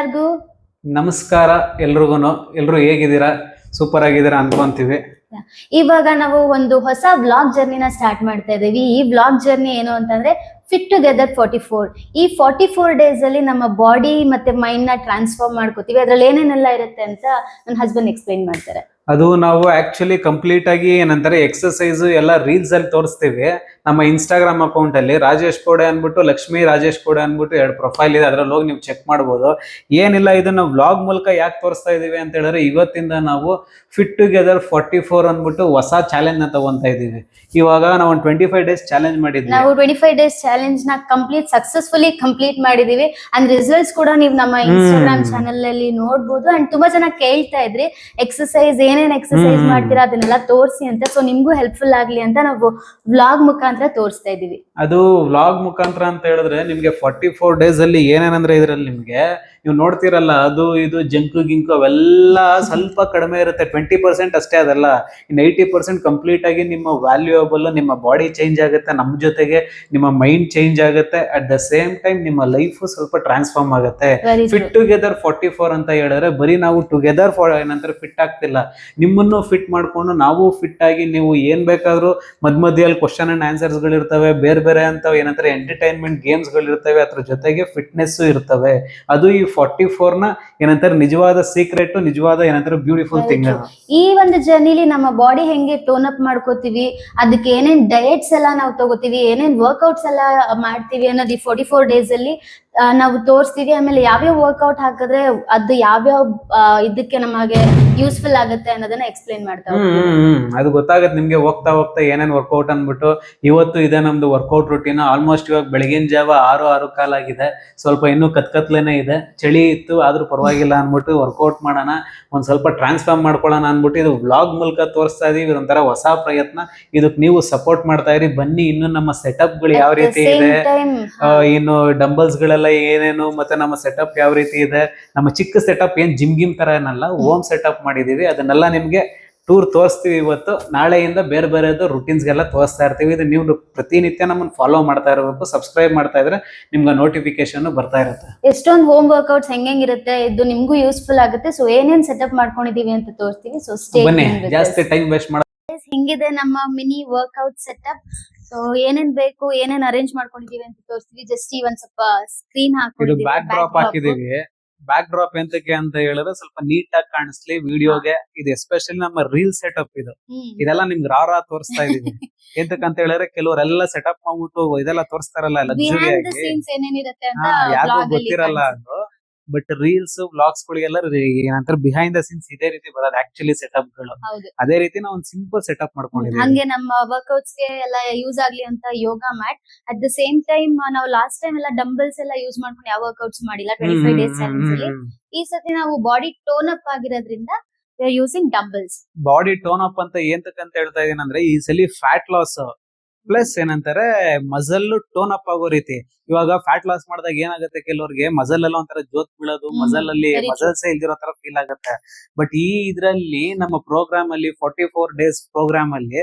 ಎಲ್ಲಾರ್ಗೂ ನಮಸ್ಕಾರ ಎಲ್ರಿಗೂ ಎಲ್ರು ಹೇಗಿದ್ದೀರಾ? ಸೂಪರ್ ಆಗಿದ್ದೀರಾ ಅನ್ಕೊಂತೀವಿ. ಇವಾಗ ನಾವು ಒಂದು ಹೊಸ ಬ್ಲಾಗ್ ಜರ್ನಿನ ಸ್ಟಾರ್ಟ್ ಮಾಡ್ತಾ ಇದೀವಿ ಈ ಬ್ಲಾಗ್ ಜರ್ನಿ ಏನು ಅಂತಂದ್ರೆ ಫಿಟ್ ಟುಗೆದರ್ ಫಾರ್ಟಿ ಫೋರ್ ಈ ಫಾರ್ಟಿ ಫೋರ್ ಡೇಸ್ ಅಲ್ಲಿ ನಮ್ಮ ಬಾಡಿ ಮತ್ತೆ ಮೈಂಡ್ನ ಟ್ರಾನ್ಸ್ಫಾರ್ಮ್ ಮಾಡ್ಕೋತೀವಿ. ಅದ್ರಲ್ಲಿ ಏನೇನೆಲ್ಲ ಇರುತ್ತೆ ಅಂತ ನನ್ನ ಹಸ್ಬೆಂಡ್ ಎಕ್ಸ್ಪ್ಲೈನ್ ಮಾಡ್ತಾರೆ. ಅದು ನಾವು ಆಕ್ಚುಲಿ ಕಂಪ್ಲೀಟ್ ಆಗಿ ಏನಂತಾರೆ ಎಕ್ಸಸೈಸ್ ಎಲ್ಲ ರೀಲ್ಸ್ ಅಲ್ಲಿ ತೋರಿಸ್ತೀವಿ. ನಮ್ಮ ಇನ್ಸ್ಟಾಗ್ರಾಮ್ ಅಕೌಂಟ್ ಅಲ್ಲಿ ರಾಜೇಶ್ ಕೋಡೆ ಅನ್ಬಿಟ್ಟು ಲಕ್ಷ್ಮಿ ರಾಜೇಶ್ ಕೋಡೆ ಅನ್ಬಿಟ್ಟು ಎರಡು ಪ್ರೊಫೈಲ್ ಇದೆ. ಅದ್ರಲ್ಲಿ ಹೋಗಿ ನೀವು ಚೆಕ್ ಮಾಡ್ಬೋದು. ಏನಿಲ್ಲ ಇದನ್ನ ವ್ಲಾಗ್ ಮೂಲಕ ಯಾಕೆ ತೋರಿಸ್ತಾ ಇದೀವಿ ಅಂತ ಹೇಳಿದ್ರೆ ಇವತ್ತಿಂದ ನಾವು ಫಿಟ್ ಟುಗೆದರ್ ಫಾರ್ಟಿ ಫೋರ್ ಅಂದ್ಬಿಟ್ಟು ಹೊಸ ಚಾಲೆಂಜ್ನ ತಗೊಂತಾ ಇದೀವಿ. ಇವಾಗ ನಾವು ಒಂದು ಟ್ವೆಂಟಿ ಫೈವ್ ಡೇಸ್ ಚಾಲೆಂಜ್ ಮಾಡಿದ್ವಿ. ನಾವು ಟ್ವೆಂಟಿ ಫೈವ್ ಡೇಸ್ ಚಾಲೆಂಜ್ನ ಕಂಪ್ಲೀಟ್ ಸಕ್ಸಸ್ಫುಲಿ ಕಂಪ್ಲೀಟ್ ಮಾಡಿದೀವಿ. ಅಂಡ್ ರಿಸಲ್ಟ್ಸ್ ಕೂಡ ನೀವು ನಮ್ಮ ಇನ್ಸ್ಟಾಗ್ರಾಮ್. ಚಾನಲ್ ಅಲ್ಲಿ ನೋಡ್ಬೋದು. ಅಂಡ್ ತುಂಬಾ ಜನ ಕೇಳ್ತಾ ಇದ್ರಿ ಎಕ್ಸಸೈಸ್ ಏನೇನ್ ಎಕ್ಸಸೈಸ್. ಮಾಡ್ತೀರಾ ಅದನ್ನೆಲ್ಲ ತೋರಿಸಿ ಅಂತ. ಸೊ ನಿಮ್ಗೂ ಹೆಲ್ಪ್ಫುಲ್ ಆಗ್ಲಿ ಅಂತ ನಾವು ವ್ಲಾಗ್ ಮುಖಾಂತರ ತೋರಿಸ್ತಾ ಇದೀವಿ. ಅದು ವ್ಲಾಗ್ ಮುಖಾಂತರ ಅಂತ ಹೇಳಿದ್ರೆ ನಿಮ್ಗೆ ಫಾರ್ಟಿ ಫೋರ್ ಡೇಸ್ ಅಲ್ಲಿ ಏನೇನಂದ್ರೆ ಇದ್ರಲ್ಲಿ ನಿಮ್ಗೆ ನೀವು ನೋಡ್ತಿರಲ್ಲ ಅದು ಇದು ಜಂಕು ಗಿಂಕು ಅವೆಲ್ಲ ಸ್ವಲ್ಪ ಕಡಿಮೆ ಇರುತ್ತೆ. ಟ್ವೆಂಟಿ ಪರ್ಸೆಂಟ್ ಅಷ್ಟೇ ಅದಲ್ಲ. ಇನ್ನು ಏಯ್ಟಿ ಪರ್ಸೆಂಟ್ ಕಂಪ್ಲೀಟ್ ಆಗಿ ನಿಮ್ಮ ವ್ಯಾಲ್ಯೂಯಬಲ್ ನಿಮ್ಮ ಬಾಡಿ ಚೇಂಜ್ ಆಗುತ್ತೆ ನಮ್ಮ ಜೊತೆಗೆ ನಿಮ್ಮ ಮೈಂಡ್ ಚೇಂಜ್ ಆಗುತ್ತೆ. ಅಟ್ ದ ಸೇಮ್ ಟೈಮ್ ನಿಮ್ಮ ಲೈಫ್ ಸ್ವಲ್ಪ ಟ್ರಾನ್ಸ್ಫಾರ್ಮ್ ಆಗುತ್ತೆ. ಫಿಟ್ ಟುಗೆದರ್ ಫಾರ್ಟಿ ಫೋರ್ ಅಂತ ಹೇಳಿದ್ರೆ ಬರೀ ನಾವು ಟುಗೆದರ್ ಫಾರ್ ಏನಂತಾರೆ ಫಿಟ್ ಆಗ್ತಿಲ್ಲ. ನಿಮ್ಮನ್ನು ಫಿಟ್ ಮಾಡ್ಕೊಂಡು ನಾವು ಫಿಟ್ ಆಗಿ ನೀವು ಏನ್ ಬೇಕಾದರೂ ಮಧ್ಯ ಮಧ್ಯದಲ್ಲಿ ಕ್ವಶನ್ ಅಂಡ್ ಆನ್ಸರ್ಸ್ ಇರ್ತವೆ ಬೇರೆ ಬೇರೆ ಅಂತ ಏನಂತಾರೆ ಎಂಟರ್ಟೈನ್ಮೆಂಟ್ ಗೇಮ್ಸ್ ಗಳಿರ್ತವೆ ಅದ್ರ ಜೊತೆಗೆ ಫಿಟ್ನೆಸ್ ಇರ್ತವೆ ಅದು ಈ ಫಾರ್ಟಿ ಫೋರ್ನ ಏನಂತಾರೆ ನಿಜವಾದ ಸೀಕ್ರೆಟ್ ನಿಜವಾದ ಏನಂತಾರೆ ಬ್ಯೂಟಿಫುಲ್ ಥಿಂಗ್. ಈ ಒಂದು ಜರ್ನಿಲಿ ನಮ್ಮ ಬಾಡಿ ಹೆಂಗೆ ಟೋನ್ ಅಪ್ ಮಾಡ್ಕೋತೀವಿ ಅದಕ್ಕೆ ಏನೇನ್ ಡಯಟ್ಸ್ ಎಲ್ಲ ನಾವು ತಗೋತೀವಿ ಏನೇನ್ ವರ್ಕೌಟ್ಸ್ ಎಲ್ಲ ಮಾಡ್ತೀವಿ ಅನ್ನೋದು ಈ ಫೋರ್ಟಿ ಫೋರ್ ಡೇಸ್ ಅಲ್ಲಿ ನಾವು ತೋರಿಸ್ತೀವಿ ಆಮೇಲೆ ಯಾವ್ಯಾವ ವರ್ಕೌಟ್ ಹಾಕಿದ್ರೆ ಅದು ಯಾವ್ಯಾವ ಇದಕ್ಕೆ ನಮಗೆ ಯೂಸ್ಫುಲ್ ಆಗುತ್ತೆ ಅನ್ನೋದನ್ನ ಎಕ್ಸ್ಪ್ಲೈನ್ ಮಾಡ್ತಾ ಹ್ಮ್. ಅದು ಗೊತ್ತಾಗತ್ತೆ ನಿಮ್ಗೆ ಹೋಗ್ತಾ ಹೋಗ್ತಾ ಏನೇನ್ ವರ್ಕೌಟ್ ಅನ್ಬಿಟ್ಟು ಇವತ್ತು ಇದೆ ನಮ್ದು ವರ್ಕೌಟ್ ರುಟೀನ್ ಆಲ್ಮೋಸ್ಟ್ ಇವಾಗ ಬೆಳಗಿನ ಜಾವ ಆರು ಆರು ಕಾಲಾಗಿದೆ ಸ್ವಲ್ಪ ಇನ್ನೂ ಕತ್ಕತ್ಲೇನೆ ಇದೆ. ಚಳಿ ಇತ್ತು ಆದ್ರೂ ಪರವಾಗಿಲ್ಲ ಅನ್ಬಿಟ್ಟು ವರ್ಕೌಟ್ ಮಾಡೋಣ ಒಂದ್ ಸ್ವಲ್ಪ ಟ್ರಾನ್ಸ್ಫಾರ್ಮ್ ಮಾಡ್ಕೊಳ್ಳೋಣ ಅನ್ಬಿಟ್ಟು ಇದು ವ್ಲಾಗ್ ಮೂಲಕ ತೋರಿಸ್ತಾ ಇದೀವಿ. ಇದೊಂಥರ ಹೊಸ ಪ್ರಯತ್ನ. ಇದಕ್ ನೀವು ಸಪೋರ್ಟ್ ಮಾಡ್ತಾ ಇರಿ. ಬನ್ನಿ ಇನ್ನು ನಮ್ಮ ಸೆಟಪ್ಗಳು ಯಾವ ರೀತಿ ಇದೆ. ಇನ್ನು ಡಂಬಲ್ಸ್ ಗಳೆಲ್ಲ ಏನೇನು ಮತ್ತೆ ನಮ್ಮ ಸೆಟಪ್ ಯಾವ ರೀತಿ ಇದೆ? ನಮ್ಮ ಚಿಕ್ಕ ಸೆಟಪ್ ಏನ್ ಜಿಮ್ ಗಿಮ್ ತರ ಏನಲ್ಲ ಓಮ್ ಸೆಟಪ್ ಮಾಡಿದೀವಿ. ಅದನ್ನೆಲ್ಲ ನಿಮ್ಗೆ ಟೂರ್ ತೋರಿಸ್ತೀವಿ ಇವತ್ತು. ನಾಳೆಯಿಂದ ಬೇರೆ ಬೇರೆದು ರುಟೀನ್ಸ್ ಗೆಲ್ಲ ತೋರಿಸ್ತಾ ಇರ್ತೀವಿ. ಇದು ನೀವು ಪ್ರತಿನಿತ್ಯ ನಮ್ಮನ್ನು ಫಾಲೋ ಮಾಡ್ತಾ ಇರಬೇಕು ಸಬ್ಸ್ಕ್ರೈಬ್ ಮಾಡ್ತಾ ಇದ್ರೆ ನಿಮ್ಗೆ ನೋಟಿಫಿಕೇಶನ್ ಬರ್ತಾ ಇರುತ್ತೆ. ಎಷ್ಟೊಂದು ಹೋಮ್ ವರ್ಕೌಟ್ಸ್ ಹೆಂಗಿರುತ್ತೆ ಇದು ನಿಮ್ಗೂ ಯೂಸ್ಫುಲ್ ಆಗುತ್ತೆ. ಸೊ ಏನೇನ್ ಸೆಟಪ್ ಮಾಡ್ಕೊಂಡಿದೀವಿ ಅಂತ ತೋರಿಸ್ತೀವಿ ಸೊ ಸ್ಟೇ ಬನ್ನಿ ಜಾಸ್ತಿ ಟೈಮ್ ವೇಸ್ಟ್ ಮಾಡ ಹಿಂಗಿದೆ ನಮ್ಮ ಮಿನಿ ವರ್ಕೌಟ್ ಸೆಟಪ್ ಸೊ ಏನೇನ್ ಬೇಕು ಏನೇನ್ ಅರೇಂಜ್ ಮಾಡ್ಕೊಂಡಿದೀವಿ ಅಂತ ತೋರಿಸ್ತೀವಿ ಜಸ್ಟ್ ಈ ಒಂದ್ ಸ್ವಲ್ಪ ಸ್ಕ್ರೀನ್ ಇದು ಹಾಕೊಂಡಿದೀವಿ ಬ್ಯಾಕ್ ಡ್ರಾಪ್ ಹಾಕಿದೀವಿ ಬ್ಯಾಕ್ ಡ್ರಾಪ್ ಎಂತಕ್ಕೆ ಅಂತ ಹೇಳಿದ್ರೆ ಸ್ವಲ್ಪ ನೀಟ್ ಆಗಿ ಕಾಣಿಸ್ಲಿ ವಿಡಿಯೋಗೆ ಇದು ಎಸ್ಪೆಷಲಿ ನಮ್ಮ ರೀಲ್ ಸೆಟಪ್ ಇದು. ಇದೆಲ್ಲ ನಿಮ್ಗೆ ರಾರ ತೋರಿಸ್ತಾ ಇದೀವಿ ಎಂತಕ್ಕಂತ ಹೇಳಿದ್ರೆ ಕೆಲವರೆಲ್ಲ ಸೆಟಪ್ ಮಾಡ್ಬಿಟ್ಟು ಇದೆಲ್ಲ ತೋರಿಸ್ತಾರಲ್ಲ ಲಕ್ಸುರಿ ಬಿಹೈಂಡ್ ದ ಆಗಿ. ಸೀನ್ಸ್ ಏನೇನಿರುತ್ತೆ ಅಂತ ಹಾ ಯಾರಿಗೂ ಗೊತ್ತಿರಲ್ಲ. ಅದು. ಬಟ್ ರೀಲ್ಸ್ ವ್ಲಾಗ್ಸ್ ಗಳಿಗೆಲ್ಲ ಏನಂತಾರೆ ಬಿಹೈಂಡ್ ದ ಸೀನ್ಸ್ ಇದೇ ರೀತಿ ಬರೋದು ಆಕ್ಚುಲಿ ಸೆಟಪ್ಗಳು. ಹೌದು. ಅದೇ ರೀತಿ ನಾವು ಒಂದು ಸಿಂಪಲ್ ಸೆಟಪ್ ಮಾಡ್ಕೊಂಡಿದ್ದೀವಿ. ಹಂಗೆ ನಮ್ಮ ವರ್ಕೌಟ್ಸ್ಗೆ ಎಲ್ಲ ಯೂಸ್ ಆಗ್ಲಿ ಅಂತ yoga mat at the same time ನಾವು ಲಾಸ್ಟ್ ಟೈಮ್ ಎಲ್ಲ ಡಂಬಲ್ಸ್ ಎಲ್ಲ ಯೂಸ್ ಮಾಡ್ಕೊಂಡು ಯಾವ ವರ್ಕೌಟ್ಸ್ ಮಾಡಿಲ್ಲ ಟ್ವೆಂಟಿ ಫೈವ್ ಡೇಸ್ ಚಾಲೆಂಜ್ ಅಲ್ಲಿ. ಈ ಸತಿ ನಾವು ಬಾಡಿ ಟೋನ್ ಅಪ್ ಆಗಿರೋದ್ರಿಂದ using dumbbells body tone up ಅಂತ ಏನ್ ಹೇಳ್ತಾ ಇದೀನಿ ಅಂದ್ರೆ ಈ ಸಲ ಫ್ಯಾಟ್ ಲಾಸ್ ಪ್ಲಸ್ ಏನಂತಾರೆ ಮಸಲ್ ಟೋನ್ ಅಪ್ ಆಗೋ ರೀತಿ. ಇವಾಗ ಫ್ಯಾಟ್ ಲಾಸ್ ಮಾಡಿದಾಗ ಏನಾಗುತ್ತೆ ಕೆಲವರಿಗೆ? ಮಸಲ್ ಎಲ್ಲ ಒಂಥರ ಜೋತ್ ಬೀಳೋದು ಮಸಲ್ ಅಲ್ಲಿ. ಮಸಲ್ಸ್ ಇಲ್ದಿರೋ ತರ ಫೀಲ್ ಆಗುತ್ತೆ. ಬಟ್ ಈ ಇದ್ರಲ್ಲಿ ನಮ್ಮ ಪ್ರೋಗ್ರಾಮ್ ಅಲ್ಲಿ ಫಾರ್ಟಿ ಫೋರ್ ಡೇಸ್ ಪ್ರೋಗ್ರಾಮ್ ಅಲ್ಲಿ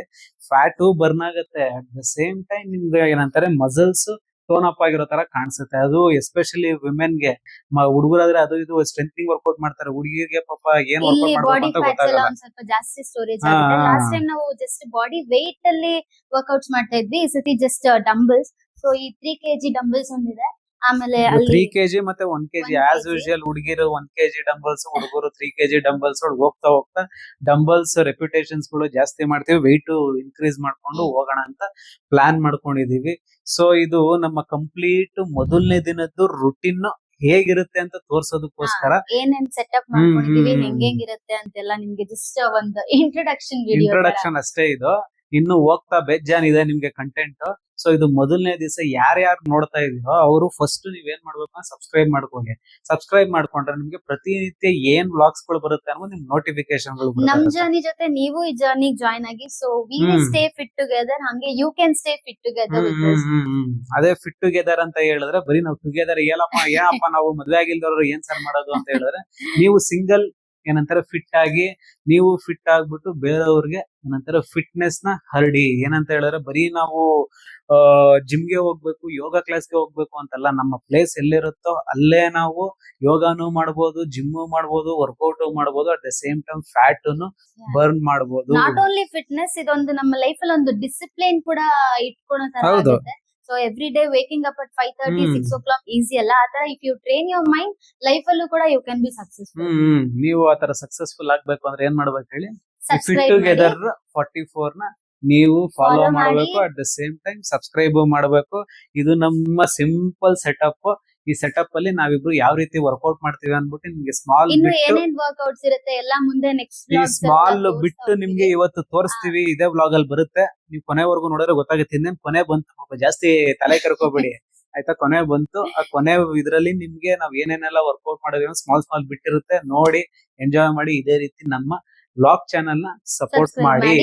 ಫ್ಯಾಟು ಬರ್ನ್ ಆಗುತ್ತೆ ಅಟ್ ದ ಸೇಮ್ ಟೈಮ್ ನಿಮ್ಗೆ ಏನಂತಾರೆ ಮಸಲ್ಸ್ ಟೋನ್ ಅಪ್ ಆಗಿರೋ ತರ ಕಾಣಿಸುತ್ತೆ. ಅದು ಎಸ್ಪೆಷಲಿ ಗೆ ಹುಡುಗರಾದ್ರೆ ಅದು ಇದು ಸ್ಟ್ರೆಂಥಿಂಗ್ ವರ್ಕೌಟ್ ಮಾಡ್ತಾರೆ. ಹುಡುಗಿರ್ಗೆ ಪಾಪ ಏನ್ ವರ್ಕೌಟ್ ಮಾಡ್ಬೇಕು ಅಂತ ಗೊತ್ತಾಗಲ್ಲ. ಸ್ವಲ್ಪ ಜಾಸ್ತಿ ಸ್ಟೋರೇಜ್ ಲಾಸ್ಟ್ ಟೈಮ್ ನಾವು ಜಸ್ಟ್ ಬಾಡಿ ವೆಯ್ಟ್ ಅಲ್ಲಿ ವರ್ಕೌಟ್ಸ್ ಮಾಡ್ತಾ ಇದ್ವಿ. ಈ ಸತಿ ಜಸ್ಟ್ ಡಂಬಲ್ಸ್ ಸೊ ಈ ತ್ರೀ ಕೆಜಿ ಡಂಬಲ್ಸ್ ಒಂದಿದೆ. ಆಮೇಲೆ ತ್ರೀ ಕೆಜಿ ಮತ್ತೆ one KG as usual usual ಹುಡುಗಿರು ಒನ್ ಕೆಜಿ ಡಂಬಲ್ಸ್ ಹುಡುಗರು ತ್ರೀ ಕೆಜಿ ಡಂಬಲ್ಸ್ ಹೋಗ್ತಾ ಹೋಗ್ತಾ ಡಂಬಲ್ಸ್ ರೆಪ್ಯುಟೇಷನ್ಸ್ಗಳು ಜಾಸ್ತಿ ಮಾಡ್ತೀವಿ ವೆಯ್ಟ್ ಇನ್ಕ್ರೀಸ್ ಮಾಡ್ಕೊಂಡು ಹೋಗೋಣ ಅಂತ ಪ್ಲಾನ್ ಮಾಡ್ಕೊಂಡಿದೀವಿ. ಸೊ ಇದು ನಮ್ಮ ಕಂಪ್ಲೀಟ್ ಮೊದಲನೇ ದಿನದ್ದು ರುಟೀನ್ ಹೇಗಿರುತ್ತೆ ಅಂತ ತೋರ್ಸೋದಕ್ಕೋಸ್ಕರ ಏನೇನ್ ಸೆಟಪ್ ಮಾಡ್ಕೊಂಡಿದೀವಿ ಹೆಂಗ್ ಹೆಂಗಿರುತ್ತೆ ಅಂತೆಲ್ಲ ನಿಮ್ಗೆ ಜಸ್ಟ್ ಒಂದು ಇಂಟ್ರೊಡಕ್ಷನ್ ಇಂಟ್ರೊಡಕ್ಷನ್ ಅಷ್ಟೇ ಇದು. ಇನ್ನು ಹೋಗ್ತಾ ಬೆಜ್ಜಾನ್ ಇದೆ ನಿಮ್ಗೆ ಕಂಟೆಂಟ್ ಸೊ ಇದು ಮೊದಲನೇ ದಿವಸ ಯಾರ್ಯಾರು ನೋಡ್ತಾ ಇದೀರೋ ಅವರು ಫಸ್ಟ್ ನೀವ್ ಏನ್ ಮಾಡ್ಬೇಕು ಸಬ್ಸ್ಕ್ರೈಬ್ ಮಾಡ್ಕೊಳ್ಳಿ ಸಬ್ಸ್ಕ್ರೈಬ್ ಮಾಡ್ಕೊಂಡ್ರೆ ನಿಮ್ಗೆ ಪ್ರತಿನಿತ್ಯ ಏನ್ ಬ್ಲಾಗ್ಸ್ಗಳು ಬರುತ್ತೆ ಅನ್ನೋದು ನಿಮ್ ನೋಟಿಫಿಕೇಶನ್ಗಳು ನಮ್. ಜರ್ನಿ ಜೊತೆ ನೀವು ಈ ಜರ್ನಿ ಜಾಯ್ನ್ ಆಗಿ so we. Stay fit together ಹಂಗೆ you can stay fit together. ಅದೇ ಫಿಟ್ ಟುಗೆದರ್ ಅಂತ ಹೇಳಿದ್ರೆ ಬರೀ ನಾವು ಟುಗೆದರ್ ಏನಪ್ಪ ಏನಪ್ಪ ನಾವು ಮದ್ವೆ ಆಗಿಲ್ದವ್ರು ಏನ್ ಸರ್ ಮಾಡೋದು ಅಂತ ಹೇಳಿದ್ರೆ ನೀವು ಸಿಂಗಲ್ ಏನಂತಾರೆ ಫಿಟ್ ಆಗಿ ನೀವು ಫಿಟ್ ಆಗ್ಬಿಟ್ಟು ಬೇರೆಯವ್ರಿಗೆ ಏನಂತಾರೆ ಫಿಟ್ನೆಸ್ನ ಹರಡಿ. ಏನಂತ ಹೇಳಿದ್ರೆ ಬರೀ ನಾವು ಜಿಮ್ಗೆ ಹೋಗ್ಬೇಕು ಯೋಗ ಕ್ಲಾಸ್ಗೆ ಹೋಗ್ಬೇಕು ಅಂತಲ್ಲ ನಮ್ಮ ಪ್ಲೇಸ್ ಎಲ್ಲಿರುತ್ತೋ ಅಲ್ಲೇ ನಾವು ಯೋಗಾನು ಮಾಡ್ಬೋದು ಜಿಮ್ ಮಾಡ್ಬೋದು ವರ್ಕೌಟ್ ಮಾಡ್ಬೋದು at the same time fat burn ಮಾಡ್ಬೋದು. ನಾಟ್ ಓನ್ಲಿ ಫಿಟ್ನೆಸ್ ಇದೊಂದು ನಮ್ಮ ಲೈಫ್ ಅಲ್ಲಿ ಒಂದು ಡಿಸಿಪ್ಲಿನ್ ಕೂಡ ಇಟ್ಕೊಳೋ ತರ ಹೌದು. So every day waking up at five thirty. Six o'clock easy ಅಲ್ಲ. ಆತರ if you train your mind life ಅಲ್ಲೂ ಕೂಡ you can be successful hmm. ನೀವು ಆತರ ಸಕ್ಸಸ್ಫುಲ್ ಆಗ್ಬೇಕು ಅಂದ್ರೆ ಏನ್ ಮಾಡ್ಬೇಕು ಹೇಳಿ? ಫಿಟ್ ಟುಗೆದರ್ ಫಾರ್ಟಿ ಫೋರ್ನ ನೀವು ಫಾಲೋ. ಮಾಡಬೇಕು. At the same time subscribe ಮಾಡಬೇಕು. ಇದು ನಮ್ಮ ಸಿಂಪಲ್ ಸೆಟಪ್ ಈ ಸೆಟಪ್ ಅಲ್ಲಿ ನಾವಿಬ್ರು ಯಾವ ರೀತಿ ವರ್ಕೌಟ್ ಮಾಡ್ತೀವಿ ಅನ್ಬಿಟ್ಟು ನಿಮ್ಗೆ ಸ್ಮಾಲ್ ಇನ್ನು ಏನೇನ್ ಇರುತ್ತೆ ಎಲ್ಲ ಮುಂದೆ ನೆಕ್ಸ್ಟ್ ಈ ಸ್ಮಾಲ್ ಬಿಟ್ಟು ನಿಮ್ಗೆ ಇವತ್ತು ತೋರಿಸ್ತೀವಿ ಇದೇ ವ್ಲಾಗ್ ಅಲ್ಲಿ ಬರುತ್ತೆ. ನೀವು ಕೊನೆವರೆಗೂ ನೋಡಿದ್ರೆ ಗೊತ್ತಾಗುತ್ತೆ ಇನ್ನೇನ್ ಕೊನೆ ಬಂತು ಪಾಪ ಜಾಸ್ತಿ ತಲೆ ಕರ್ಕೋಬೇಡಿ. ಆಯ್ತಾ ಕೊನೆ ಬಂತು. ಆ ಕೊನೆ ಇದ್ರಲ್ಲಿ ನಿಮ್ಗೆ ನಾವ್ ಏನೇನೆಲ್ಲ ವರ್ಕೌಟ್ ಮಾಡಿದ್ವಿ ಸ್ಮಾಲ್ ಸ್ಮಾಲ್ ಬಿಟ್ಟಿರುತ್ತೆ. ನೋಡಿ ಎಂಜಾಯ್ ಮಾಡಿ ಇದೇ ರೀತಿ ನಮ್ಮ ಬ್ಲಾಗ್ ಚಾನೆಲ್ನ ಸಪೋರ್ಟ್ ಮಾಡಿ.